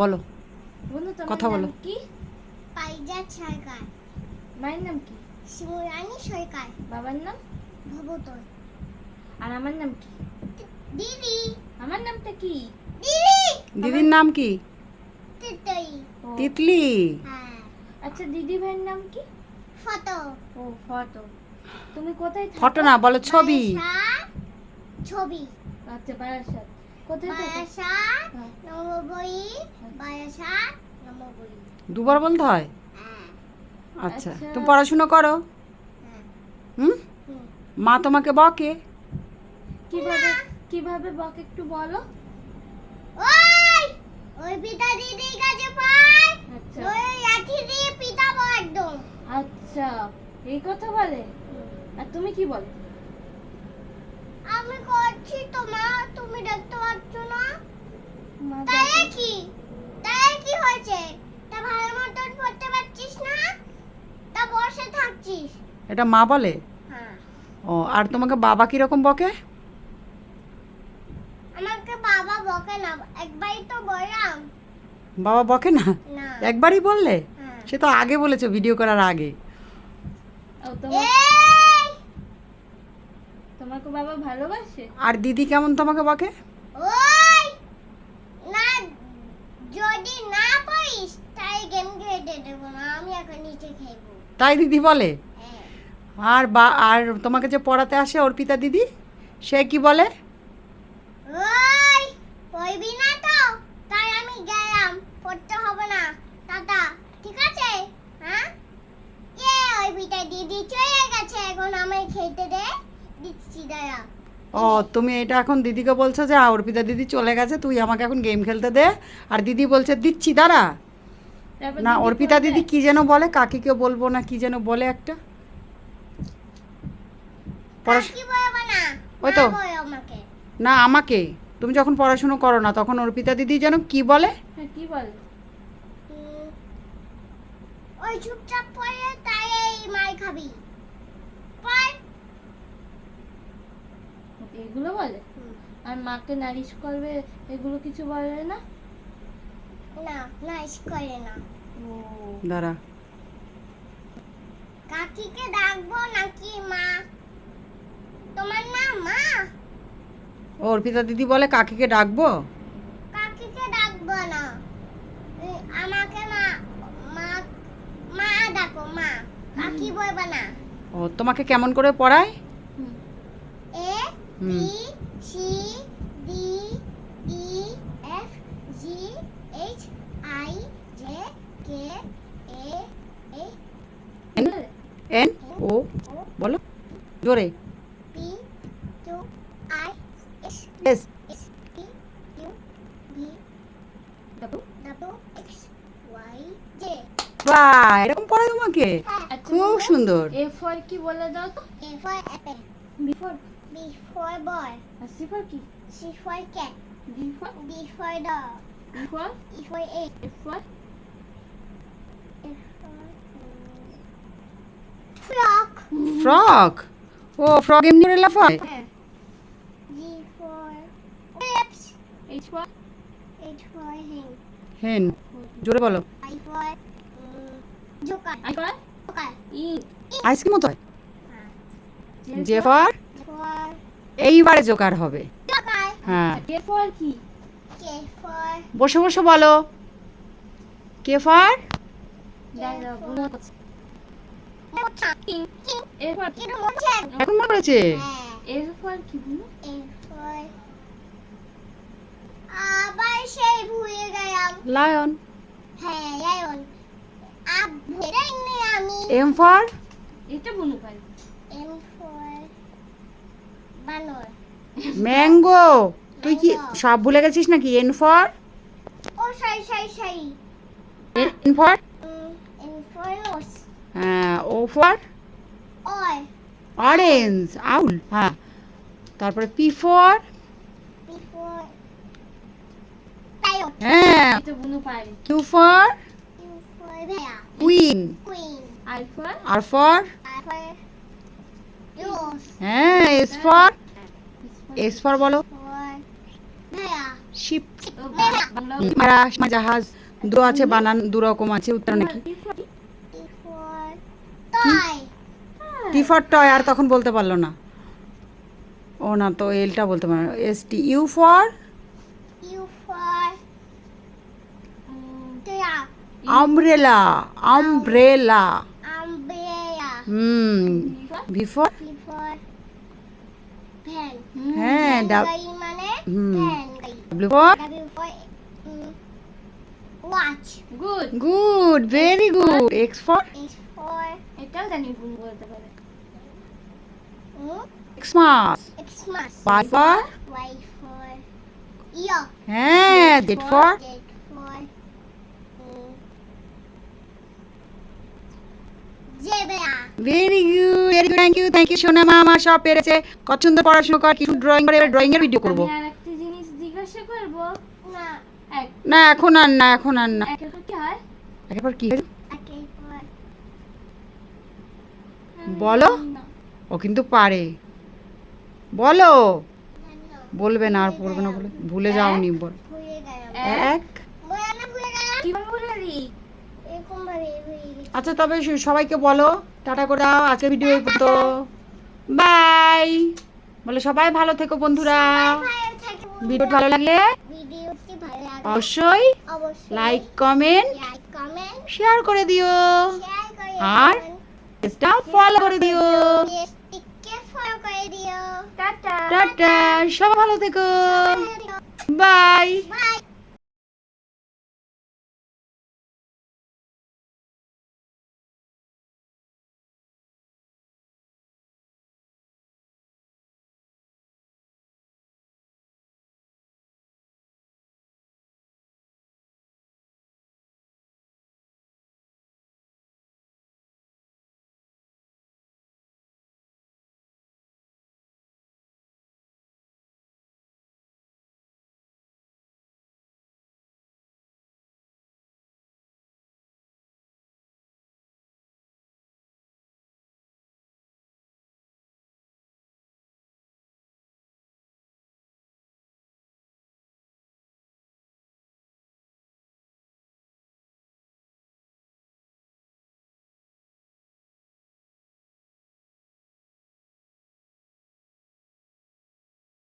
বলো। কথা বলো। কি? পাইজা সরকার। মায়ের নাম কি? শিবরানী সরকার। বাবার নাম? ভবতর আর আমার নাম কি? দিদি। আমার নামটা কি? দিদি। দিদির নাম কি? তিতলি। হ্যাঁ। আচ্ছা দিদি ভাইয়ের নাম কি? ফটো। ও ফটো। তুমি কোথায় ফটো না বলো ছবি। ছবি। আচ্ছা বারাসাত। হ্যাঁ। দুবার বলতে হয়? হ্যাঁ। আচ্ছা আচ্ছা। তুমি পড়াশুনো করো? হ্যাঁ। হুম? হুম। মা তোমাকে বকে? কীভাবে কীভাবে বক একটু বলো? ওই ওই পিতা দিদির কাছে পাই আচ্ছা। ওই লাঠি দিয়ে পিটাবো একদম আচ্ছা এই কথা বলে? আর তুমি কি বলো? আমি করছি তো মা তুমি দেখতে পাচ্ছ না মা তাই দেখো। কি তাই কি হয়েছে তা ভালো মতন পড়তে পারছিস না তা বসে থাকছিস এটা মা বলে? হ্যাঁ। ও আর তোমাকে বাবা কীরকম বকে? আমাকে বাবা বকে না একবারই তো বললাম। বাবা বকে না? না। একবারই বললে? হ্যাঁ। সে তো আগে বলেছ ভিডিও করার আগে। ও তোমার এই! তোমাকে বাবা ভালোবাসে? আর দিদি কেমন তোমাকে বকে? ওই! না যদি না পারিস তাই গেম খেলতে দেবো না আমি এখন নিচে খেলব। তাই দিদি বলে? হ্যাঁ আর বা আর তোমাকে যে পড়াতে আসে অর্পিতা দিদি সে কি বলে? ওই পড়বি না তো তাই আমি গেলাম পড়তে হবে না টাটা ঠিক আছে? হ্যাঁ? এ ওই বিটা দিদি চলে গেছে এখন আমায় খেতে দে দিচ্ছি দাঁড়া। ও তুমি এটা এখন দিদিকে বলছো যে অর্পিতা দিদি চলে গেছে তুই আমাকে এখন গেম খেলতে দে। আর দিদি বলছে দিচ্ছি দাঁড়া। না অর্পিতা দিদি কি যেন বলে? কাকিকে বলব না কি যেন বলে একটা? ওই তো। না আমাকে। তুমি যখন পড়াশুনো করো না তখন অর্পিতা দিদি যেন কি বলে? হ্যাঁ কি বলে? ওই চুপচাপ পড়ে তাই এই মাই খাবি। এগুলো বলে? আর মাকে নারিশ করবে এগুলো কিছু বলে না? না নাইস করে না। দাঁড়া। কাকিকে ডাকবো নাকি মা তোমার নাম মা ও অর্পিতা দিদি বলে কাকিকে ডাকবো? কাকিকে ডাকবো না। আমাকে মা মা মা ডাকো মা। কাকি বলবে না। ও তোমাকে কেমন করে পড়ায়। A. B C D E F G H I J K A N O বলো। জোরে P Q I P Q V তারপর? ডাব্লিউ এক্স ওয়াই জে বাহ এরকম পড়ায় তোমাকে? খুব সুন্দর। এ ফর কি বলে দাও তো? A for apple B for B for boy R C for কি? C for cat D for D for dog E for E for egg F for for frock frock O frock এমনি করে লাফায় হ্যাঁ G for lips for H for hen hen জোরে বলো। I for joker. I for joker. E ice cream হয়। হ্যাঁ। J for for এইবারে joker হবে। জোকার। হ্যাঁ। কে ফর কি? কে ফর বসে বসে বলো। কে ফর দাও দাও বলো কিং কিং এ ফর কি কিরম হচ্ছে? এখন মনে হ্যাঁ। এর ফর কি বলো? এরপর আবার সেই ভুলে গেলাম। লায়ন। হ্যাঁ লায়ন। ভুলে নি আমি এম ফর? এটা বনু পারি এম ফর বানর। ম্যাঙ্গো। তুই কি সব ভুলে গেছিস নাকি? N for? ও সাই সাই সাই। N for? M for rose হ্যাঁ O for? Or orange. Owl হ্যাঁ। তারপরে পি ফর বি ফর টাইও হ্যাঁ। এটা বনু পারি Q for queen queen I for R for R for হ্যাঁ এস ফর এস ফর বলো। শিপ ও মারা জাহাজ। দু আছে বানান দু রকম আছে উত্তর নাকি. টি ফর টয় আর তখন বলতে পারল না। ও না তো এলটা বলতে পারল S T U for truck. Umbrella umbrella Umbrella. Hmm V for P for pen. হ্যাঁ ডাব গাড়ি মানে হুম pen গাড়ি। W for W for um, watch. Good good very good X for X for এটাও জানি ভুল বলতে পারে um, Xmas Xmas. Y for Y for ear. হ্যাঁ Z for Z for Very good very good thank you thank you সোনা মা আমার সব পেরেছে। কত সুন্দর পড়াশোনা কর কিছু ড্রয়িং করে এবার ড্রয়িং এর ভিডিও করব। আমি আর জিনিস জিজ্ঞাসা করব। না না এখন আর না এখন আর না। একের পর কি হয়? একবার কি হয়েছে? পর। বলো। ও কিন্তু পারে। বলো। বলবে না আর পড়বে না বলে ভুলে যাওনি বল। এক? আচ্ছা তবে সবাইকে বলো। টাটা করে দাও। আজকের ভিডিও এই পর্যন্ত। বাই। বলে সবাই ভালো থেকো বন্ধুরা। ভালো ভিডিও ভালো লাগলে ভিডিওটি ভালো লাগে অবশ্যই অবশ্যই লাইক কমেন্ট শেয়ার করে দিও। আর পেজটা ফলো করে দিও। পেজটিকে ফলো করে দিও। টাটা। টাটা। সবাই ভালো থেকো। ভালো থেকো। বাই। বাই।